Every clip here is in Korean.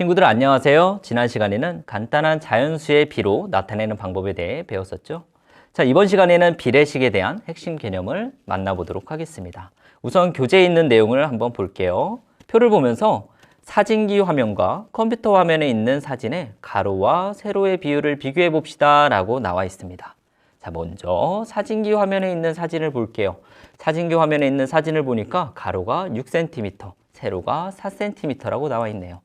친구들 안녕하세요. 지난 시간에는 간단한 자연수의 비로 나타내는 방법에 대해 배웠었죠. 자, 이번 시간에는 비례식에 대한 핵심 개념을 만나보도록 하겠습니다. 우선 교재에 있는 내용을 한번 볼게요. 표를 보면서 사진기 화면과 컴퓨터 화면에 있는 사진의 가로와 세로의 비율을 비교해 봅시다 라고 나와 있습니다. 자, 먼저 사진기 화면에 있는 사진을 볼게요. 사진기 화면에 있는 사진을 보니까 가로가 6cm, 세로가 4cm라고 나와 있네요.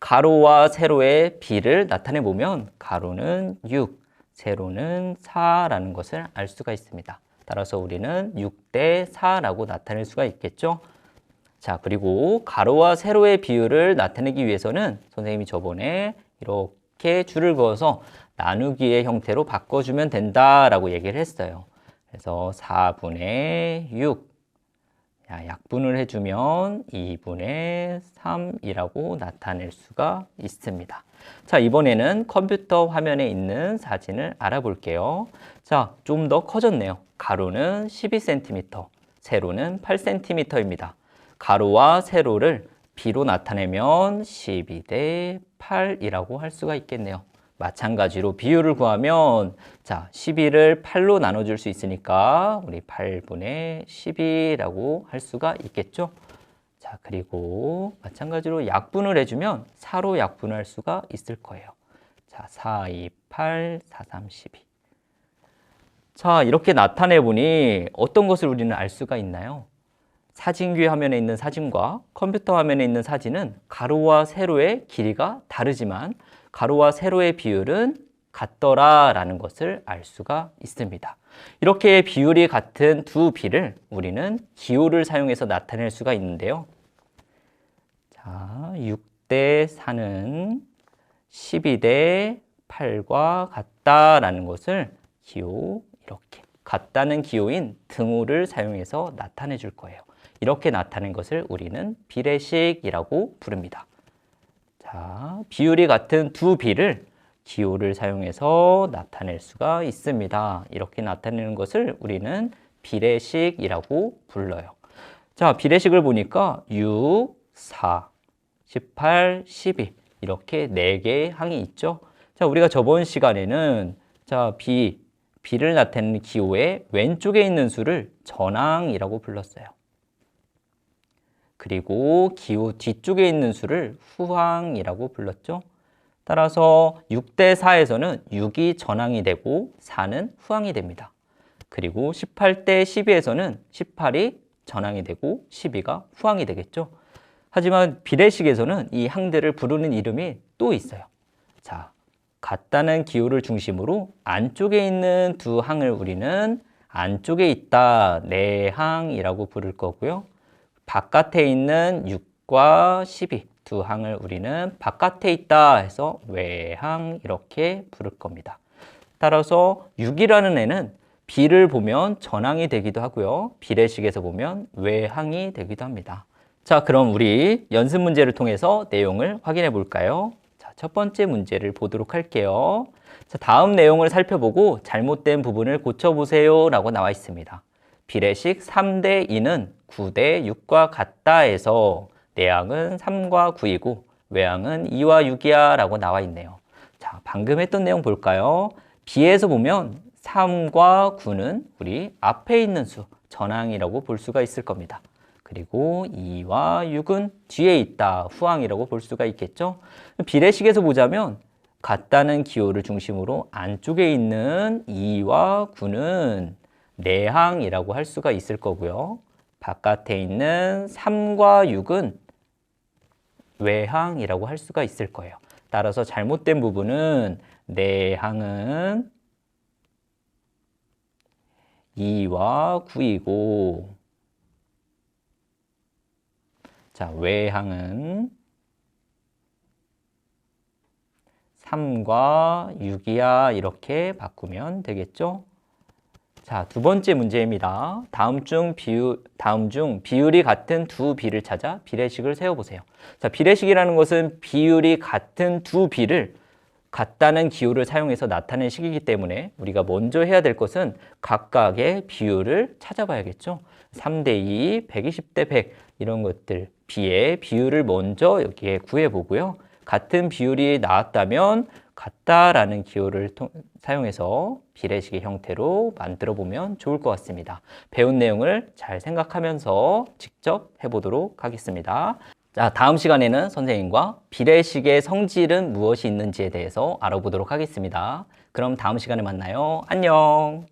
가로와 세로의 비를 나타내 보면 가로는 6, 세로는 4라는 것을 알 수가 있습니다. 따라서 우리는 6대 4라고 나타낼 수가 있겠죠. 자, 그리고 가로와 세로의 비율을 나타내기 위해서는 선생님이 저번에 이렇게 줄을 그어서 나누기의 형태로 바꿔주면 된다라고 얘기를 했어요. 그래서 4분의 6. 야, 약분을 해주면 2분의 3이라고 나타낼 수가 있습니다. 자, 이번에는 컴퓨터 화면에 있는 사진을 알아볼게요. 자, 좀 더 커졌네요. 가로는 12cm, 세로는 8cm입니다. 가로와 세로를 비로 나타내면 12 대 8이라고 할 수가 있겠네요. 마찬가지로 비율을 구하면 자 12를 8로 나눠줄 수 있으니까 우리 8분의 12라고 할 수가 있겠죠. 자 그리고 마찬가지로 약분을 해주면 4로 약분할 수가 있을 거예요. 자 4, 2, 8, 4, 3, 12. 자 이렇게 나타내 보니 어떤 것을 우리는 알 수가 있나요? 사진기 화면에 있는 사진과 컴퓨터 화면에 있는 사진은 가로와 세로의 길이가 다르지만 가로와 세로의 비율은 같더라라는 것을 알 수가 있습니다. 이렇게 비율이 같은 두 비를 우리는 기호를 사용해서 나타낼 수가 있는데요. 자, 6대 4는 12대 8과 같다라는 것을 기호 이렇게 같다는 기호인 등호를 사용해서 나타내 줄 거예요. 이렇게 나타낸 것을 우리는 비례식이라고 부릅니다. 자, 비율이 같은 두 비를 기호를 사용해서 나타낼 수가 있습니다. 이렇게 나타내는 것을 우리는 비례식이라고 불러요. 자, 비례식을 보니까 6, 4, 18, 12 이렇게 네 개의 항이 있죠. 자, 우리가 저번 시간에는 자, 비, 비를 나타내는 기호의 왼쪽에 있는 수를 전항이라고 불렀어요. 그리고 기호 뒤쪽에 있는 수를 후항이라고 불렀죠. 따라서 6대 4에서는 6이 전항이 되고 4는 후항이 됩니다. 그리고 18대 12에서는 18이 전항이 되고 12가 후항이 되겠죠. 하지만 비례식에서는 이 항들을 부르는 이름이 또 있어요. 자, 같다는 기호를 중심으로 안쪽에 있는 두 항을 우리는 안쪽에 있다 내항이라고 부를 거고요. 바깥에 있는 6과 12 두 항을 우리는 바깥에 있다 해서 외항 이렇게 부를 겁니다. 따라서 6이라는 애는 비를 보면 전항이 되기도 하고요. 비례식에서 보면 외항이 되기도 합니다. 자, 그럼 우리 연습 문제를 통해서 내용을 확인해 볼까요? 자, 첫 번째 문제를 보도록 할게요. 자, 다음 내용을 살펴보고 잘못된 부분을 고쳐보세요 라고 나와 있습니다. 비례식 3대 2는 9대 6과 같다 해서 내항은 3과 9이고 외항은 2와 6이야 라고 나와 있네요. 자, 방금 했던 내용 볼까요? B에서 보면 3과 9는 우리 앞에 있는 수, 전항이라고 볼 수가 있을 겁니다. 그리고 2와 6은 뒤에 있다, 후항이라고 볼 수가 있겠죠? 비례식에서 보자면 같다는 기호를 중심으로 안쪽에 있는 2와 9는 내항이라고 할 수가 있을 거고요. 바깥에 있는 3과 6은 외항이라고 할 수가 있을 거예요. 따라서 잘못된 부분은 내항은 2와 9이고 자, 외항은 3과 6이야 이렇게 바꾸면 되겠죠? 자, 두 번째 문제입니다. 다음 중 비율, 다음 중 비율이 같은 두 비를 찾아 비례식을 세워보세요. 자, 비례식이라는 것은 비율이 같은 두 비를 같다는 기호를 사용해서 나타낸 식이기 때문에 우리가 먼저 해야 될 것은 각각의 비율을 찾아봐야겠죠. 3대 2, 120대 100 이런 것들 비의 비율을 먼저 여기에 구해보고요. 같은 비율이 나왔다면 같다라는 기호를 통- 사용해서 비례식의 형태로 만들어 보면 좋을 것 같습니다. 배운 내용을 잘 생각하면서 직접 해보도록 하겠습니다. 자, 다음 시간에는 선생님과 비례식의 성질은 무엇이 있는지에 대해서 알아보도록 하겠습니다. 그럼 다음 시간에 만나요. 안녕.